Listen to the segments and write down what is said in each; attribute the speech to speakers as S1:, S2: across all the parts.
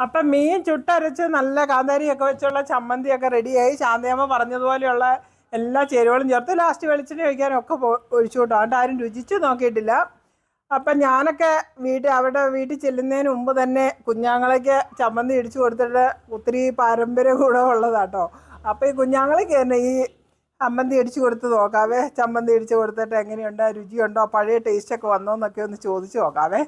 S1: അപ്പം മീൻ ചുട്ടരച്ച് നല്ല കാന്താരിയൊക്കെ വെച്ചുള്ള ചമ്മന്തിയൊക്കെ റെഡിയായി ശാന്തയമ്മ പറഞ്ഞതുപോലെയുള്ള എല്ലാ ചേരുവകളും ചേർത്ത് ലാസ്റ്റ് വെളിച്ചെണ്ണ ഒക്കെ ഒഴിച്ചു കേട്ടോ. അതുകൊണ്ട് ആരും രുചിച്ച് നോക്കിയിട്ടില്ല. അപ്പം ഞാനൊക്കെ വീട്ടിൽ അവിടെ വീട്ടിൽ ചെല്ലുന്നതിന് മുമ്പ് തന്നെ കുഞ്ഞാങ്ങളേക്ക് ചമ്മന്തി ഇടിച്ചു കൊടുത്തിട്ട് ഒത്തിരി പാരമ്പര്യ ഗുണമുള്ളതാട്ടോ അപ്പോൾ ഈ കുഞ്ഞാങ്ങളേക്ക് തന്നെ ഈ ചമ്മന്തി ഇടിച്ചു കൊടുത്ത് നോക്കാവേ. ചമ്മന്തി ഇടിച്ചു കൊടുത്തിട്ട് എങ്ങനെയുണ്ട്? രുചിയുണ്ടോ? പഴയ ടേസ്റ്റൊക്കെ വന്നോ എന്നൊക്കെ ഒന്ന് ചോദിച്ചു നോക്കാവേ.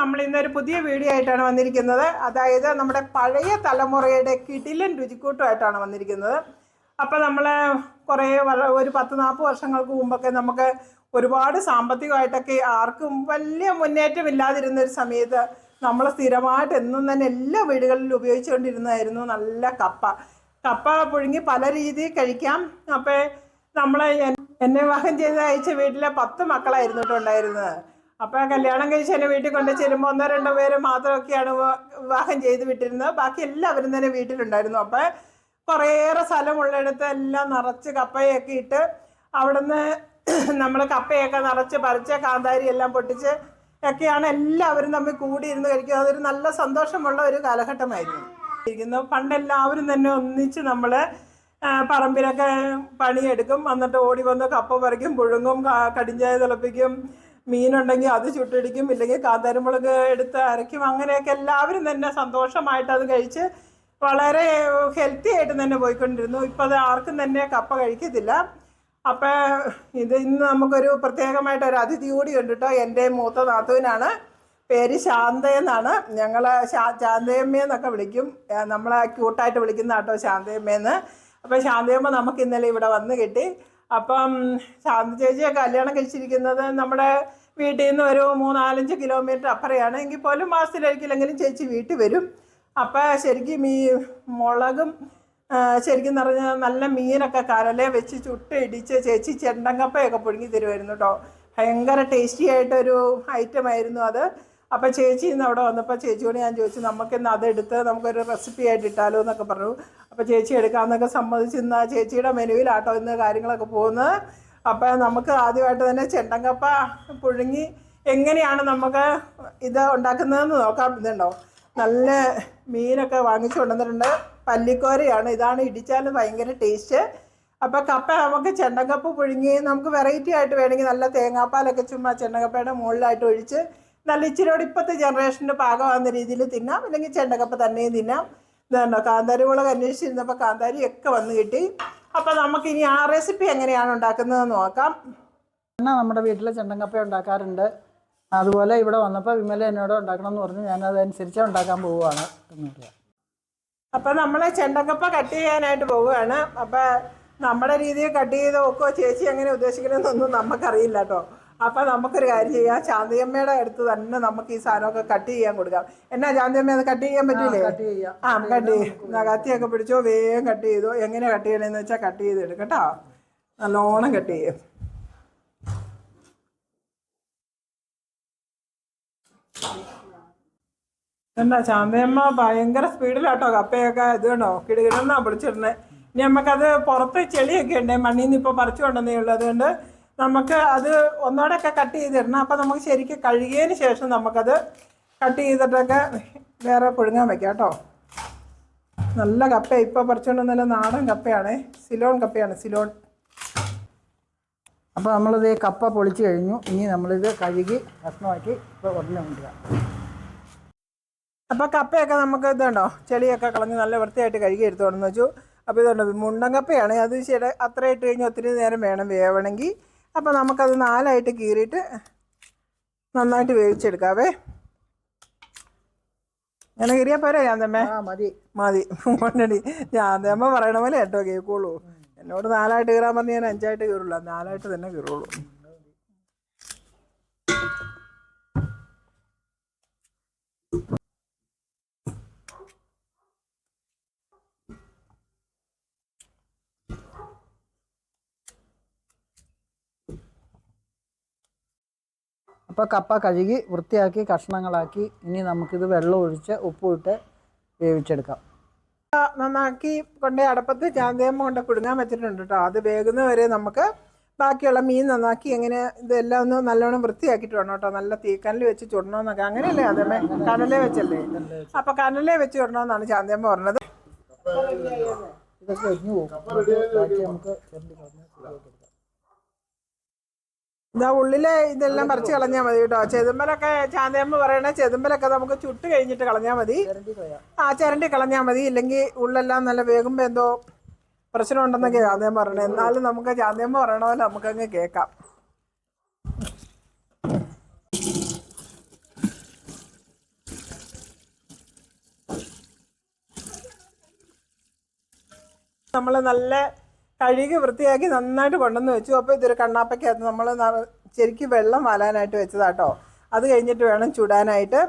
S1: നമ്മൾ ഇന്നൊരു പുതിയ വീഡിയോ ആയിട്ടാണ് വന്നിരിക്കുന്നത്. അതായത് നമ്മുടെ പഴയ തലമുറയുടെ കിടിലൻ രുചിക്കൂട്ടുമായിട്ടാണ് വന്നിരിക്കുന്നത്. അപ്പോൾ നമ്മൾ കുറേ ഒരു പത്ത് നാൽപ്പത് വർഷങ്ങൾക്ക് മുമ്പൊക്കെ നമുക്ക് ഒരുപാട് സാമ്പത്തികമായിട്ടൊക്കെ ആർക്കും വലിയ മുന്നേറ്റം ഇല്ലാതിരുന്ന ഒരു സമയത്ത് നമ്മൾ സ്ഥിരമായിട്ട് എന്നും തന്നെ എല്ലാ വീടുകളിലും ഉപയോഗിച്ചുകൊണ്ടിരുന്നതായിരുന്നു നല്ല കപ്പ. കപ്പ പുഴുങ്ങി പല രീതിയിൽ കഴിക്കാം. അപ്പോൾ നമ്മൾ എന്നെ വിവാഹം ചെയ്ത് അയച്ച വീട്ടിലെ പത്ത് മക്കളായിരുന്നു ഉണ്ടായിരുന്നത്. അപ്പൊ കല്യാണം കഴിച്ച് എന്നെ വീട്ടിൽ കൊണ്ട് ചെല്ലുമ്പോൾ ഒന്നോ രണ്ടോ പേര് മാത്രമൊക്കെയാണ് വിവാ- വിവാഹം ചെയ്ത് വിട്ടിരുന്നത് ബാക്കി എല്ലാവരും തന്നെ വീട്ടിലുണ്ടായിരുന്നു. അപ്പൊ കുറേയേറെ സ്ഥലമുള്ളിടത്ത് എല്ലാം നിറച്ച് കപ്പയൊക്കെ ഇട്ട് അവിടുന്ന് നമ്മൾ കപ്പയൊക്കെ നിറച്ച് പറിച്ച് കാന്താരി എല്ലാം പൊട്ടിച്ച് ഒക്കെയാണ് എല്ലാവരും തമ്മിൽ കൂടിയിരുന്ന് കഴിക്കുക. അതൊരു നല്ല സന്തോഷമുള്ള ഒരു കാലഘട്ടമായിരുന്നു. ഇരിക്കുന്നു. പണ്ട് എല്ലാവരും തന്നെ ഒന്നിച്ച് നമ്മൾ പറമ്പിലൊക്കെ പണിയെടുക്കും. എന്നിട്ട് ഓടി വന്ന് കപ്പ പറിക്കും പുഴുങ്ങും കടിഞ്ചായ തിളപ്പിക്കും മീനുണ്ടെങ്കിൽ അത് ചുട്ടിടിക്കും ഇല്ലെങ്കിൽ കാന്താരിമുളക് എടുത്ത് അരയ്ക്കും അങ്ങനെയൊക്കെ എല്ലാവരും തന്നെ സന്തോഷമായിട്ട് അത് കഴിച്ച് വളരെ ഹെൽത്തി ആയിട്ട് തന്നെ പോയിക്കൊണ്ടിരുന്നു. ഇപ്പം അത് ആർക്കും തന്നെ കപ്പ കഴിക്കത്തില്ല. അപ്പോൾ ഇത് ഇന്ന് നമുക്കൊരു പ്രത്യേകമായിട്ട് ഒരു അതിഥി കൂടി ഉണ്ട് കേട്ടോ. എന്റെ മൂത്ത നാത്തുവിനാണ് പേര് ശാന്ത എന്നാണ്. ഞങ്ങൾ ശാന്തയമ്മയെന്നൊക്കെ വിളിക്കും. നമ്മളെ ക്യൂട്ടായിട്ട് വിളിക്കുന്ന കേട്ടോ ശാന്തയമ്മയെന്ന് അപ്പം ശാന്തയമ്മ നമുക്ക് ഇന്നലെ ഇവിടെ വന്ന് കിട്ടി. അപ്പം ശാന്ത ചേച്ചിയെ കല്യാണം കഴിച്ചിരിക്കുന്നത് നമ്മുടെ വീട്ടിൽ നിന്ന് ഒരു മൂന്നാലഞ്ച് കിലോമീറ്റർ അപ്പുറയാണ്. എങ്കിൽ പോലും മാസത്തിലൊരിക്കലെങ്കിലും ചേച്ചി വീട്ടിൽ വരും. അപ്പം ശരിക്കും ഈ മുളകും ശരിക്കും പറഞ്ഞാൽ നല്ല മീനൊക്കെ കരലെ വെച്ച് ചുട്ട് ഇടിച്ച് ചേച്ചി ചെണ്ടങ്കപ്പയൊക്കെ പുഴുങ്ങി തരുമായിരുന്നു കേട്ടോ ഭയങ്കര ടേസ്റ്റി ആയിട്ടൊരു ഐറ്റം ആയിരുന്നു അത്. അപ്പം ചേച്ചി ഇന്ന് അവിടെ വന്നപ്പോൾ ചേച്ചിയോട് ഞാൻ ചോദിച്ചു നമുക്കിന്ന് അതെടുത്ത് നമുക്കൊരു റെസിപ്പി ആയിട്ട് ഇട്ടാലോ എന്നൊക്കെ പറഞ്ഞു. അപ്പോൾ ചേച്ചി എടുക്കാമെന്നൊക്കെ സമ്മതിച്ച് ഇന്ന് ചേച്ചിയുടെ മെനുവിലാട്ടോ ഇന്ന് കാര്യങ്ങളൊക്കെ പോകുന്നത്. അപ്പം നമുക്ക് ആദ്യമായിട്ട് തന്നെ ചെണ്ടങ്കപ്പ പുഴുങ്ങി എങ്ങനെയാണ് നമുക്ക് ഇത് ഉണ്ടാക്കുന്നതെന്ന് നോക്കാം. ഇതുണ്ടോ? നല്ല മീനൊക്കെ വാങ്ങിച്ചു കൊണ്ടുവന്നിട്ടുണ്ട്. പല്ലിക്കോരയാണ്. ഇതാണ് ഇടിച്ചാൽ ഭയങ്കര ടേസ്റ്റ്. അപ്പോൾ കപ്പ നമുക്ക് ചെണ്ടക്കപ്പ് പുഴുങ്ങി നമുക്ക് വെറൈറ്റി ആയിട്ട് വേണമെങ്കിൽ നല്ല തേങ്ങാപ്പാലൊക്കെ ചുമ്മാ ചെണ്ടക്കപ്പയുടെ മുകളിലായിട്ട് ഒഴിച്ച് നല്ല ഇച്ചിരിയോട് ഇപ്പോഴത്തെ ജനറേഷന്റെ പാകമാകുന്ന രീതിയിൽ തിന്നാം. അല്ലെങ്കിൽ ചെണ്ടക്കപ്പ തന്നെയും തിന്നാം. ഇതുണ്ടോ കാന്താരി മുളക് അന്വേഷിച്ചിരുന്നപ്പോൾ കാന്താരി ഒക്കെ വന്ന് കിട്ടി. അപ്പോൾ നമുക്കിനി ആ റെസിപ്പി എങ്ങനെയാണ് ഉണ്ടാക്കുന്നതെന്ന് നോക്കാം.
S2: എണ്ണ നമ്മുടെ വീട്ടിൽ ചെണ്ടങ്കപ്പ ഉണ്ടാക്കാറുണ്ട്. അതുപോലെ ഇവിടെ വന്നപ്പോൾ വിമല എന്നോട് ഉണ്ടാക്കണം എന്ന് പറഞ്ഞു. ഞാൻ അതനുസരിച്ച് ഉണ്ടാക്കാൻ പോവുകയാണ്. എന്ന് പറയാം
S1: അപ്പം നമ്മൾ ചെണ്ടക്കപ്പ കട്ട് ചെയ്യാനായിട്ട് പോവുകയാണ്. അപ്പം നമ്മുടെ രീതിയിൽ കട്ട് ചെയ്ത് നോക്കോ ചേച്ചി എങ്ങനെ ഉദ്ദേശിക്കണമെന്നൊന്നും നമുക്കറിയില്ല കേട്ടോ. അപ്പം നമുക്കൊരു കാര്യം ചെയ്യാം. ശാന്തിയമ്മയുടെ അടുത്ത് തന്നെ നമുക്ക് ഈ സാധനമൊക്കെ കട്ട് ചെയ്യാൻ കൊടുക്കാം. എന്നാ ശാന്തിയമ്മ അത് കട്ട് ചെയ്യാൻ പറ്റില്ലേ
S2: കട്ട് ചെയ്യാം.
S1: ആ കട്ട് ചെയ്യും. കത്തിയൊക്കെ പിടിച്ചോ വേഗം കട്ട് ചെയ്തോ. എങ്ങനെ കട്ട് ചെയ്യണമെന്ന് വെച്ചാൽ കട്ട് ചെയ്ത് എടുക്കട്ടാ കേട്ടോ. നല്ലോണം കട്ട് ചെയ്യും. എന്താ ചാന്തയമ്മ ഭയങ്കര സ്പീഡിലാട്ടോ കപ്പയൊക്കെ ഇത് കണ്ടോ? കിടുകിടന്നാ പിടിച്ചിടുന്നത് ഇനി നമുക്കത് പുറത്ത് ചെളിയൊക്കെ ഉണ്ട് മണ്ണിൽ നിന്ന് ഇപ്പോൾ പറിച്ചു കൊണ്ടുവന്നേ ഉള്ളൂ. അതുകൊണ്ട് നമുക്ക് അത് ഒന്നോടൊക്കെ കട്ട് ചെയ്തിടണം. അപ്പം നമുക്ക് ശരിക്കും കഴുകിയതിന് ശേഷം നമുക്കത് കട്ട് ചെയ്തിട്ടൊക്കെ വേറെ പുഴുങ്ങാൻ വെക്കാം കേട്ടോ. നല്ല കപ്പ ഇപ്പോൾ പറിച്ചുകൊണ്ട് നല്ല നാടൻ കപ്പയാണ്. സിലോൺ കപ്പയാണ് സിലോൺ.
S2: അപ്പോൾ നമ്മളിത് ഈ കപ്പ പൊളിച്ച് കഴിഞ്ഞു. ഇനി നമ്മളിത് കഴുകി ഭക്ഷണമാക്കി ഇപ്പോൾ ഉടനെ കൊണ്ടുവരാം.
S1: അപ്പോൾ കപ്പയൊക്കെ നമുക്ക് ഇതുണ്ടോ? ചെളിയൊക്കെ കളഞ്ഞ് നല്ല വൃത്തിയായിട്ട് കഴുകി എടുത്തോണെന്ന് വെച്ചു. അപ്പോൾ ഇതുണ്ടോ? മുണ്ടൻ കപ്പയാണ്. അത് ശരി അത്ര ഇട്ട് കഴിഞ്ഞാൽ ഒത്തിരി നേരം വേണം വേവണമെങ്കിൽ. അപ്പോൾ നമുക്കത് നാലായിട്ട് കീറിയിട്ട് നന്നായിട്ട് വേവിച്ചെടുക്കാവേ. അങ്ങനെ കീറിയാൽ പോരെ ഞാൻ തമ്മേ
S2: ആ മതി.
S1: മതി. മോനടി ഞാൻ തമ്മ പറയണ പോലെ കേട്ടോ കേൾക്കുള്ളൂ. എന്നോട് നാലായിട്ട് കീറാൻ പറഞ്ഞ് ഞാൻ അഞ്ചായിട്ട് കീറുള്ളൂ. നാലായിട്ട് തന്നെ കീറുള്ളൂ.
S2: അപ്പോൾ കപ്പ കഴുകി വൃത്തിയാക്കി കഷ്ണങ്ങളാക്കി ഇനി നമുക്കിത് വെള്ളം ഒഴിച്ച് ഉപ്പിട്ട് വേവിച്ചെടുക്കാം.
S1: നന്നാക്കി കൊണ്ടേ അടപ്പത്ത് ചാന്തേമ്മ കൊണ്ട് കുടുങ്ങാൻ വെച്ചിട്ടുണ്ട് കേട്ടോ. അത് വേകുന്ന വരെ നമുക്ക് ബാക്കിയുള്ള മീൻ നന്നാക്കി എങ്ങനെ ഇതെല്ലാം ഒന്ന് നല്ലോണം വൃത്തിയാക്കിയിട്ട് വേണം കേട്ടോ. നല്ല തീക്കനൽ വെച്ച് ചുടണമെന്നൊക്കെ അങ്ങനെയല്ലേ അതേമേ കനലേ വെച്ചല്ലേ? അപ്പൊ കനലേ വെച്ച് ചുടണമെന്നാണ് ചാന്തേമ്മ പറഞ്ഞത്.
S2: ഇതൊക്കെ പോകും. നമുക്ക് ചെറുതി കളഞ്ഞ് ശരിയാക്കി എടുക്കാം.
S1: ഇതാ ഉള്ളിലെ ഇതെല്ലാം പറിച്ച് കളഞ്ഞാൽ മതി കേട്ടോ. ചെതുമ്പലൊക്കെ ചാന്തയമ്മ പറയണ ചെതുമ്പലൊക്കെ നമുക്ക് ചുട്ട് കഴിഞ്ഞിട്ട് കളഞ്ഞാൽ മതി. ആ ചിരണ്ടി കളഞ്ഞാൽ മതി. ഇല്ലെങ്കിൽ ഉള്ളെല്ലാം നല്ല വേകുമ്പോൾ എന്തോ പ്രശ്നമുണ്ടെന്നൊക്കെ ചാന്തയമ്മ പറയണേ. എന്നാലും നമുക്ക് ചാന്തയമ്മ പറയണ പോലെ നമുക്കങ്ങ് കേൾക്കാം. നമ്മൾ നല്ല കഴുകി വൃത്തിയാക്കി നന്നായിട്ട് കൊണ്ടുവന്ന് വെച്ചു. അപ്പോൾ ഇതൊരു കണ്ണാപ്പയ്ക്കകത്ത് നമ്മൾ ശരിക്കും വെള്ളം വാലാനായിട്ട് വെച്ചതാട്ടോ. അത് കഴിഞ്ഞിട്ട് വേണം ചുടാനായിട്ട്.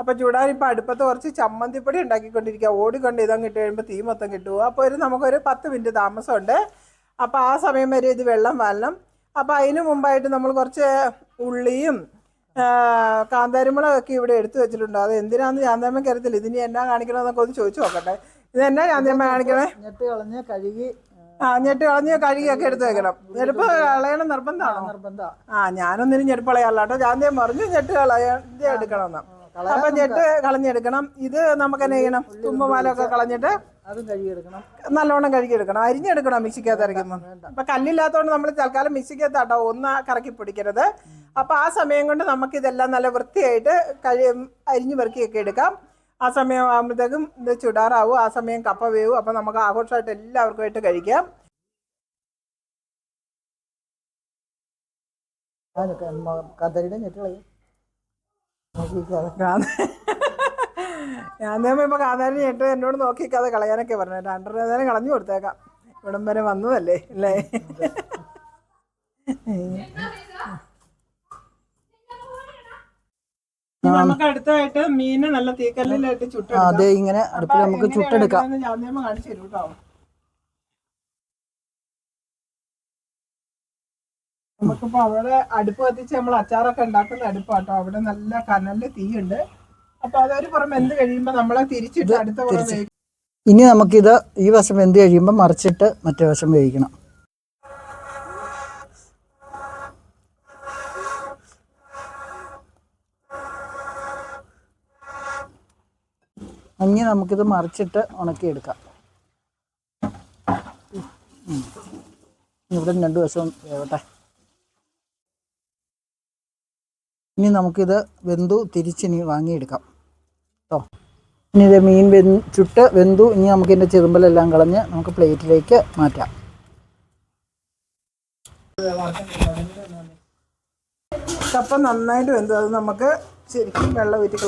S1: അപ്പോൾ ചുടാൻ ഇപ്പോൾ അടുപ്പത്ത് കുറച്ച് ചമ്മന്തിപ്പൊടി ഉണ്ടാക്കിക്കൊണ്ടിരിക്കുക ഓടിക്കൊണ്ട് ഇതങ്ങ് ഇട്ട് കഴിയുമ്പോൾ തീ മൊത്തം കിട്ടുമോ അപ്പോൾ ഒരു നമുക്കൊരു പത്ത് മിനിറ്റ് താമസമുണ്ട്. അപ്പോൾ ആ സമയം വരെ ഇത് വെള്ളം വാലണം അപ്പോൾ അതിന് മുമ്പായിട്ട് നമ്മൾ കുറച്ച് ഉള്ളിയും കാന്താരിമുളകൊക്കെ ഇവിടെ എടുത്തു വെച്ചിട്ടുണ്ട്. അത് എന്തിനാന്ന് ചാന്തമ്മ കരുത്തില്ല ഇതിന് എന്നാ കാണിക്കണമെന്നൊക്കെ ഒന്ന് ചോദിച്ചു നോക്കട്ടെ. ഇത് എന്നാ ചാന്തമ്മ കാണിക്കണേ?
S2: കളഞ്ഞ് കഴുകി
S1: ആ ഞെട്ട് കളഞ്ഞ് കഴുകിയൊക്കെ എടുത്ത് വെക്കണം. ഞെരുപ്പ് കളയണം നിർബന്ധമാണ്?
S2: നിർബന്ധം
S1: ആ ഞാനൊന്നിനും ഞെരുപ്പ് കളയാല്ല ഞാൻ ജാന്തിയം പറഞ്ഞു ഞെട്ട് കളയാതെ എടുക്കണം അപ്പൊ ഞെട്ട് കളഞ്ഞെടുക്കണം. ഇത് നമുക്ക് എന്നെ ചെയ്യണം. തുമ്പമാലൊക്കെ കളഞ്ഞിട്ട്
S2: അതും കഴുകിയെടുക്കണം.
S1: നല്ലോണം കഴുകിയെടുക്കണം. അരിഞ്ഞെടുക്കണം മിക്സിക്കകത്ത് ഇറക്കുമ്പോൾ അപ്പൊ കല്ലില്ലാത്തതുകൊണ്ട് നമ്മൾ തൽക്കാലം മിക്സിക്കകത്താട്ടോ ഒന്ന് കറക്കി പിടിക്കരുത്. അപ്പൊ ആ സമയം കൊണ്ട് നമുക്ക് ഇതെല്ലാം നല്ല വൃത്തിയായിട്ട് കഴി അരിഞ്ഞു പെറുക്കിയൊക്കെ എടുക്കാം. ആ സമയം ആകുമ്പോഴത്തേക്കും ഇത് ചുടാറാവും ആ സമയം കപ്പ വേവും. അപ്പം നമുക്ക് ആഘോഷമായിട്ട് എല്ലാവർക്കുമായിട്ട് കഴിക്കാം. ഞാൻ തന്നെ ഇപ്പൊ കാതാരി ഞെട്ട് എന്നോട് നോക്കിക്കാതെ കളയാനൊക്കെ പറഞ്ഞു. രണ്ടര നേരം കളഞ്ഞു കൊടുത്തേക്കാം. ഇവിടം വരെ വന്നതല്ലേ അല്ലേ? നമുക്ക് അടുത്തായിട്ട് മീന് നല്ല തീക്കല്ലിലായിട്ട് ചുട്ടെടുക്കാം.
S2: അതെ ഇങ്ങനെ അടുപ്പിൽ നമുക്ക് ചുട്ടെടുക്കാം.
S1: ജാമ്യമ്മ കാണിച്ചു തരും കേട്ടോ നമുക്കിപ്പോ അവിടെ അടുപ്പ് കത്തിച്ച് നമ്മൾ അച്ചാറൊക്കെ ഉണ്ടാക്കുന്ന അടുപ്പാട്ടോ. അവിടെ നല്ല കനലിൽ തീയുണ്ട്. അപ്പൊ അതൊരു പുറം എന്ത് കഴിയുമ്പോ നമ്മളെ തിരിച്ചിട്ട് അടുത്ത പുറം.
S2: ഇനി നമുക്കിത് ഈ വശം എന്ത് കഴിയുമ്പോൾ മറിച്ചിട്ട് മറ്റേ വശം വേവിക്കണം. ഇനി നമുക്കിത് മറിച്ചിട്ട് ഉണക്കിയെടുക്കാം. ഇവിടെ രണ്ട് വശവും വേവട്ടെ. ഇനി നമുക്കിത് വെന്തു തിരിച്ചിനി വാങ്ങിയെടുക്കാം. കേട്ടോ ഇനി ഇത് മീൻ വെ ചുട്ട് വെന്തു. ഇനി നമുക്ക് ഇതിന്റെ ചെറുമ്പലെല്ലാം കളഞ്ഞ് നമുക്ക് പ്ലേറ്റിലേക്ക് മാറ്റാം.
S1: കപ്പ നന്നായിട്ട് വെന്തു. അത് നമുക്ക് ശരിക്കും വെള്ളം ഊറ്റി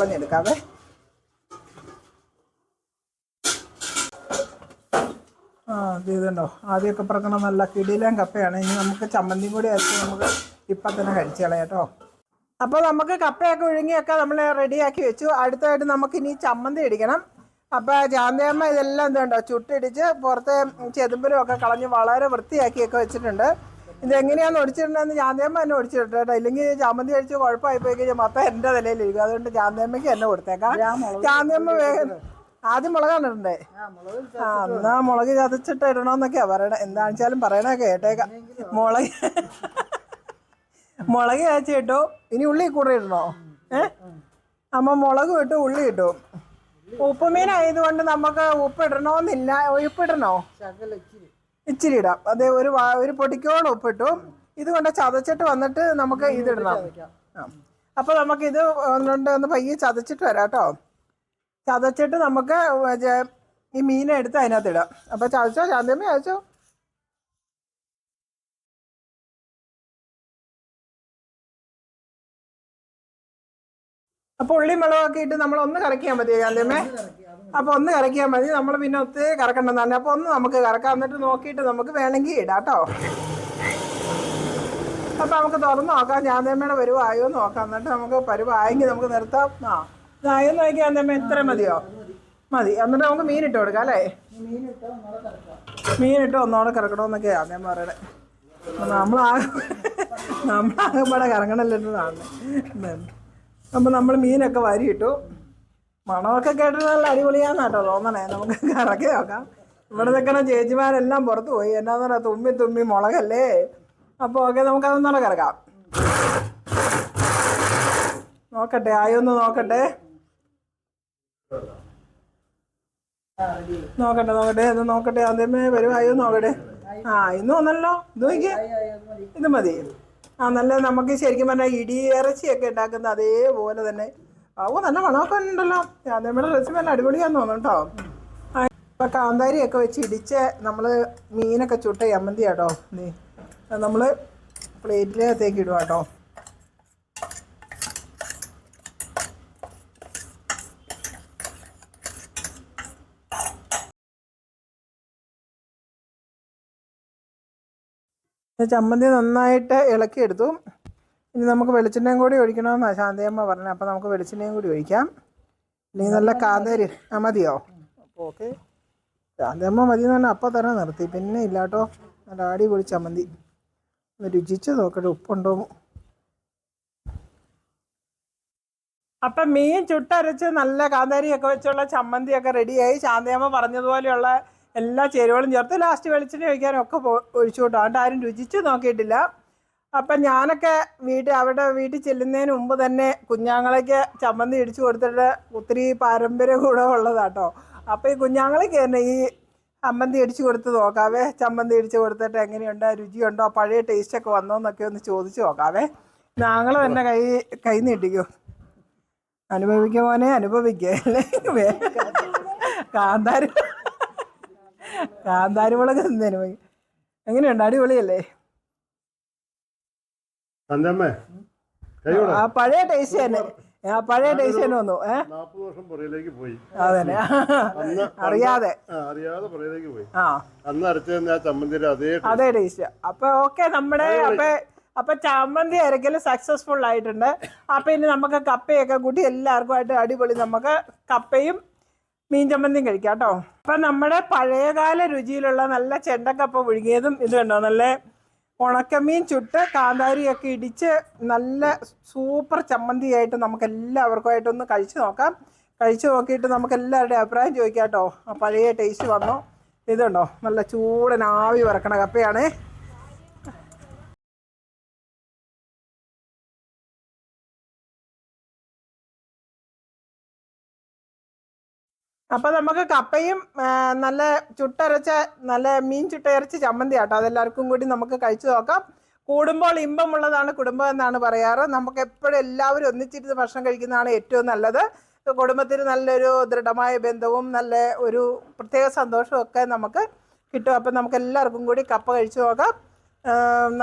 S1: ഇതുണ്ടോ ആദ്യമൊക്കെ പറക്കണ നല്ല കിടിലം കപ്പയാണ്. ഇനി നമുക്ക് ചമ്മന്തിയും കൂടി അരച്ച് നമുക്ക് ഇപ്പം തന്നെ കഴിച്ചു കളയാം കേട്ടോ. അപ്പോൾ നമുക്ക് കപ്പയൊക്കെ ഒഴുങ്ങിയൊക്കെ നമ്മൾ റെഡിയാക്കി വെച്ചു. അടുത്തായിട്ട് നമുക്ക് ഇനി ചമ്മന്തി ഇടിക്കണം. അപ്പോൾ ജാന്തയമ്മ ഇതെല്ലാം എന്തുണ്ടോ ചുട്ടിടിച്ച് പുറത്തെ ചെതുമ്പലും ഒക്കെ കളഞ്ഞ് വളരെ വൃത്തിയാക്കിയൊക്കെ വെച്ചിട്ടുണ്ട്. ഇതെങ്ങനെയാന്ന് ഒടിച്ചിട്ടുണ്ടെന്ന് ജാന്തയമ്മ എന്നെ ഒടിച്ചിട്ടുണ്ട് കേട്ടോ. ഇല്ലെങ്കിൽ ചമ്മന്തി കഴിച്ച് കുഴപ്പമായി പോയി കഴിഞ്ഞാൽ മൊത്തം എന്റെ നിലയിലിരിക്കും അതുകൊണ്ട് ജാന്തയമ്മയ്ക്ക് എന്നെ കൊടുത്തേക്കാം. ജാന്തയമ്മ വേഗം ആദ്യം മുളകാണ് ഇടണ്ടേ ആ എന്നാ മുളക് ചതച്ചിട്ട് ഇടണമെന്നൊക്കെയാ പറയണേ. എന്താണെന്ന് വെച്ചാലും പറയണേ കേട്ടേക്കാം. മുളക് മുളക് ചതച്ച് ഇട്ടു? ഇനി ഉള്ളി കൂടെ ഇടണോ? ഏ? അമ്മ മുളക് ഇട്ടു ഉള്ളി ഇട്ടു? ഉപ്പുമീൻ ആയതുകൊണ്ട് നമുക്ക് ഉപ്പ് ഇടണമെന്നില്ല ഉപ്പിടണോ ഇച്ചിരി. ഇടാം. അതെ ഒരു ഒരു പൊടിക്കോട് ഉപ്പിട്ടു. ഇതുകൊണ്ട് ചതച്ചിട്ട് വന്നിട്ട് നമുക്ക് ഇതിടണം. ഇടണം അപ്പൊ നമുക്ക് ഇത് കൊണ്ട് ഒന്ന് പയ്യെ ചതച്ചിട്ട് വരാം കേട്ടോ ചതച്ചിട്ട് നമുക്ക് ഈ മീനെ എടുത്ത് അതിനകത്ത് ഇടാം അപ്പോൾ ചതച്ചോ ചാന്തമ്മ ചതച്ചോ? അപ്പോൾ ഉള്ളി മുളകൊക്കെ ഇട്ട് നമ്മൾ ഒന്ന് കറക്കിയാൽ മതി. ചാന്തമ്മേ അപ്പോൾ ഒന്ന് കറക്കിയാൽ മതി. നമ്മൾ പിന്നെ ഒത്തിരി കറക്കണ്ടെന്നാണ് അപ്പോൾ ഒന്ന് നമുക്ക് കറക്കാം. എന്നിട്ട് നോക്കിയിട്ട് നമുക്ക് വേണമെങ്കിൽ ഇടാം കേട്ടോ അപ്പം നമുക്ക് തുറന്ന് നോക്കാം. ചാന്തമ്മയുടെ പരുവായോ നോക്കാം. എന്നിട്ട് നമുക്ക് പരുവായെങ്കിൽ നമുക്ക് നിർത്താം. ആ. ഇതായെന്ന് നോക്കി അന്നമ്മ എത്ര മതിയോ? മതി. എന്നിട്ട് നമുക്ക് മീനിട്ട് കൊടുക്കാം അല്ലേ? മീനിട്ട് ഒന്നോടെ കറക്കണമെന്നൊക്കെ ചാന്തമ്മ പറയണേ. നമ്മളാകെ നമ്മളാകെപ്പാടെ കറങ്ങണല്ലോ എന്നാണ് അപ്പം നമ്മൾ മീനൊക്കെ വരിയിട്ടു. മണമൊക്കെ കേട്ടിട്ട് നല്ല അടിപൊളിയാന്നാട്ടോ തോന്നണേ. നമുക്ക് കറക്കി നോക്കാം. ഇവിടെ നിൽക്കണ ചേച്ചിമാരെല്ലാം പുറത്തു പോയി. എന്നാന്ന് പറയാ തുമ്മി തുമ്മി മുളകല്ലേ? അപ്പോൾ ഓക്കെ നമുക്കതൊന്നുകൂടെ കിടക്കാം നോക്കട്ടെ ആയൊന്ന് നോക്കട്ടെ. നോക്കട്ടെ നോക്കട്ടെ അത് നോക്കട്ടെ ആദ്യമേ വരുവായോ നോക്കട്ടെ. ആ ഇന്ന് വന്നല്ലോ. ഇത് നോക്കിയേ. ഇത് മതി. ആ നല്ല നമുക്ക് ശരിക്കും പറഞ്ഞാൽ ഇടി ഇറച്ചിയൊക്കെ ഉണ്ടാക്കുന്ന അതേപോലെ തന്നെ. ഓ നല്ല മണമൊക്കെ ഉണ്ടല്ലോ. ആദ്യമേടെ റെസിപ്പി നല്ല അടിപൊളിയാന്ന് തോന്നുന്നു കേട്ടോ ഇപ്പം കാന്താരിയൊക്കെ വെച്ച് ഇടിച്ച് നമ്മൾ മീനൊക്കെ ചുട്ട യമന്തി കേട്ടോ നീ നമ്മൾ പ്ലേറ്റിലേക്ക് ഇടുക കേട്ടോ ചമ്മന്തി നന്നായിട്ട് ഇളക്കിയെടുത്തു. ഇനി നമുക്ക് വെളിച്ചെണ്ണയും കൂടി ഒഴിക്കണമെന്നാണ് ശാന്തയമ്മ പറഞ്ഞത്. അപ്പോൾ നമുക്ക് വെളിച്ചെണ്ണയും കൂടി ഒഴിക്കാം. അല്ലെങ്കിൽ നല്ല കാന്താരി ആ മതിയോ? അപ്പോൾ ഓക്കെ. ശാന്തയമ്മ മതി എന്ന് പറഞ്ഞാൽ അപ്പം തന്നെ നിർത്തി. പിന്നെ ഇല്ല കേട്ടോ. നല്ല അടിപൊളി ചമ്മന്തി. ഒന്ന് രുചിച്ച് നോക്കട്ടെ ഉപ്പുണ്ടോ? അപ്പം മീൻ ചുട്ടരച്ച് നല്ല കാന്താരിയൊക്കെ വെച്ചുള്ള ചമ്മന്തിയൊക്കെ റെഡിയായി ശാന്തയമ്മ പറഞ്ഞതുപോലെയുള്ള എല്ലാ ചേരുവകളും ചേർത്ത് ലാസ്റ്റ് വെളിച്ചെണ്ണ ഒഴിക്കാനും ഒക്കെ പോ- ഒഴിച്ചു കേട്ടോ. അതുകൊണ്ട് ആരും രുചിച്ച് നോക്കിയിട്ടില്ല. അപ്പം ഞാനൊക്കെ വീട്ടിൽ അവിടെ വീട്ടിൽ ചെല്ലുന്നതിന് മുമ്പ് തന്നെ കുഞ്ഞാങ്ങളയ്ക്ക് ചമ്മന്തി ഇടിച്ചു കൊടുത്തിട്ട് ഒത്തിരി പാരമ്പര്യ ഗുണമുള്ളതാട്ടോ അപ്പോൾ ഈ കുഞ്ഞാങ്ങളയ്ക്ക് തന്നെ ഈ ചമ്മന്തി ഇടിച്ചു കൊടുത്ത് നോക്കാവേ. ചമ്മന്തി ഇടിച്ചു കൊടുത്തിട്ട് എങ്ങനെയുണ്ട്? രുചിയുണ്ടോ? പഴയ ടേസ്റ്റൊക്കെ വന്നോ എന്നൊക്കെ ഒന്ന് ചോദിച്ചു നോക്കാവേ. ഞങ്ങൾ തന്നെ കൈ കൈ നീട്ടിക്കും. അനുഭവിക്കുക മോനെ അനുഭവിക്കുക അല്ലേ? കാന്താരി. കാന്താരി മുളക് തന്നേനു പോയി. എങ്ങനെയുണ്ട്? അടിപൊളിയല്ലേ? ആ പഴയ ടേസ്റ്റ് തന്നെ. ആ പഴയ ടേസ്റ്റ് തന്നെ വന്നു.
S3: നാൽപ്പത് വർഷം പുറയിലേക്ക് പോയി.
S1: അതന്നെ.
S3: അന്ന്
S1: അറിയാതെ.
S3: അറിയാതെ പുറയിലേക്ക് പോയി.
S1: ആ.
S3: അന്ന് അരച്ചതിന് ആ ചമ്മന്തിയുടെ അതേ ടേസ്റ്റ്.
S1: അതേ ടേസ്റ്റ് അപ്പൊ ഓക്കെ നമ്മുടെ അപ്പൊ അപ്പൊ ചമ്മന്തി അരക്കൽ സക്സസ്ഫുൾ ആയിട്ടുണ്ട്. അപ്പൊ ഇനി നമുക്ക് കപ്പയൊക്കെ കൂട്ടി എല്ലാവർക്കും ആയിട്ട് അടിപൊളി നമുക്ക് കപ്പയും മീൻ ചമ്മന്തിയും കഴിക്കാം കേട്ടോ. അപ്പൊ നമ്മുടെ പഴയകാല രുചിയിലുള്ള നല്ല ചെണ്ടക്കപ്പ പുഴുങ്ങിയതും ഇത് കണ്ടോ? നല്ല ഉണക്കമീൻ ചുട്ട് കാന്താരിയൊക്കെ ഇടിച്ച് നല്ല സൂപ്പർ ചമ്മന്തിയായിട്ട് നമുക്ക് എല്ലാവർക്കുമായിട്ടൊന്ന് കഴിച്ചു നോക്കാം. കഴിച്ചു നോക്കിയിട്ട് നമുക്ക് എല്ലാവരുടെയും അഭിപ്രായം ചോദിക്കാം കേട്ടോ. ആ പഴയ ടേസ്റ്റ് വന്നോ. ഇതുണ്ടോ നല്ല ചൂടൻ ആവി വറക്കണ കപ്പയാണേ. അപ്പം നമുക്ക് കപ്പയും നല്ല ചുട്ടരച്ച നല്ല മീൻ ചുട്ടരച്ച ചമ്മന്തി ആട്ടോ. അതെല്ലാവർക്കും കൂടി നമുക്ക് കഴിച്ചു നോക്കാം. കൂടുമ്പോൾ ഇമ്പമുള്ളതാണ് കുടുംബം എന്നാണ് പറയാറ്. നമുക്ക് എപ്പോഴും എല്ലാവരും ഒന്നിച്ചിരുന്ന് ഭക്ഷണം കഴിക്കുന്നതാണ് ഏറ്റവും നല്ലത്. കുടുംബത്തിന് നല്ലൊരു ദൃഢമായ ബന്ധവും നല്ല ഒരു പ്രത്യേക സന്തോഷവും ഒക്കെ നമുക്ക് കിട്ടും. അപ്പം നമുക്ക് എല്ലാവർക്കും കൂടി കപ്പ കഴിച്ചു നോക്കാം.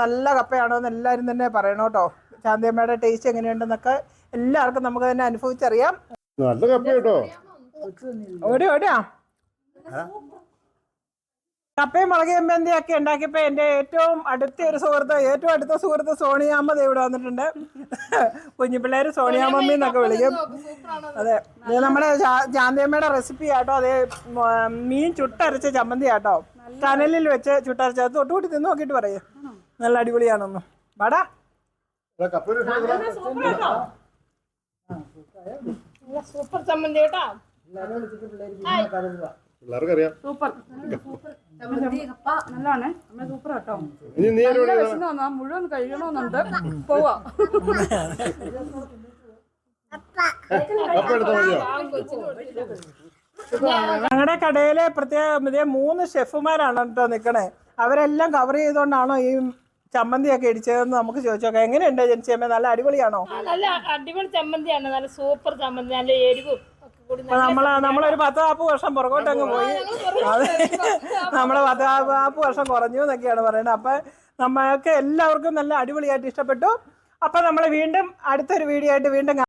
S1: നല്ല കപ്പയാണോ എന്ന് എല്ലാവരും തന്നെ പറയണം കേട്ടോ. ശാന്തിയമ്മയുടെ ടേസ്റ്റ് എങ്ങനെയുണ്ടെന്നൊക്കെ എല്ലാവർക്കും നമുക്ക് തന്നെ അനുഭവിച്ചറിയാം.
S3: നല്ല കപ്പ കേട്ടോ.
S1: ഓടിയാ? കപ്പയും മുളക് ചെമ്പന്തി ഒക്കെ ഉണ്ടാക്കിയപ്പോ എന്റെ ഏറ്റവും അടുത്ത ഒരു സുഹൃത്ത് ഏറ്റവും അടുത്ത സുഹൃത്ത് സോണിയാമ്മ ദേ ഇവിടെ വന്നിട്ടുണ്ട്. കുഞ്ഞുപിള്ളേര് സോണിയാമ്മമ്മി എന്നൊക്കെ വിളിക്കും. അതെ ഇത് നമ്മുടെ ചാന്തിയമ്മയുടെ റെസിപ്പി ആട്ടോ അതെ മീൻ ചുട്ടരച്ച ചമ്മന്തി ആട്ടോ. കനലിൽ വെച്ച് ചുട്ടരച്ച അത് തൊട്ടുകൂട്ടി തിന്ന് നോക്കിയിട്ട് പറയും. നല്ല അടിപൊളിയാണെന്ന്. വാടാ.
S4: സൂപ്പർ ചമ്മന്തി കേട്ടോ. സൂപ്പർ. കപ്പ നല്ലതാണ് സൂപ്പർ കേട്ടോ. വിശന്ന് വന്നാ മുഴുവൻ കഴിയണമെന്നുണ്ട് പോവാ.
S1: ഞങ്ങളുടെ കടയിലെ പ്രത്യേക ഇതേ മൂന്ന് ഷെഫുമാരാണ് കേട്ടോ നിൽക്കണേ അവരെല്ലാം കവർ ചെയ്തുകൊണ്ടാണോ ഈ ചമ്മന്തിയൊക്കെ ഇടിച്ചതെന്ന് നമുക്ക് ചോദിച്ചോക്കാം. എങ്ങനെയുണ്ട് ജനിച്ചമ്മ നല്ല അടിപൊളിയാണോ?
S5: നല്ല അടിപൊളി ചമ്മന്തിയാണ്. നല്ല സൂപ്പർ ചമ്മന്തി. നല്ല എരിവും.
S1: നമ്മൾ നമ്മളൊരു പത്ത് നാൽപ്പത് വർഷം പുറകോട്ട് അങ്ങ് പോയി. അതെ. നമ്മൾ പത്ത് നാൽപ്പത് വർഷം കുറഞ്ഞു എന്നൊക്കെയാണ് പറയുന്നത്. അപ്പൊ നമ്മൾക്ക് എല്ലാവർക്കും നല്ല അടിപൊളിയായിട്ട് ഇഷ്ടപ്പെട്ടു. അപ്പൊ നമ്മൾ വീണ്ടും അടുത്തൊരു വീഡിയോ ആയിട്ട് വീണ്ടും.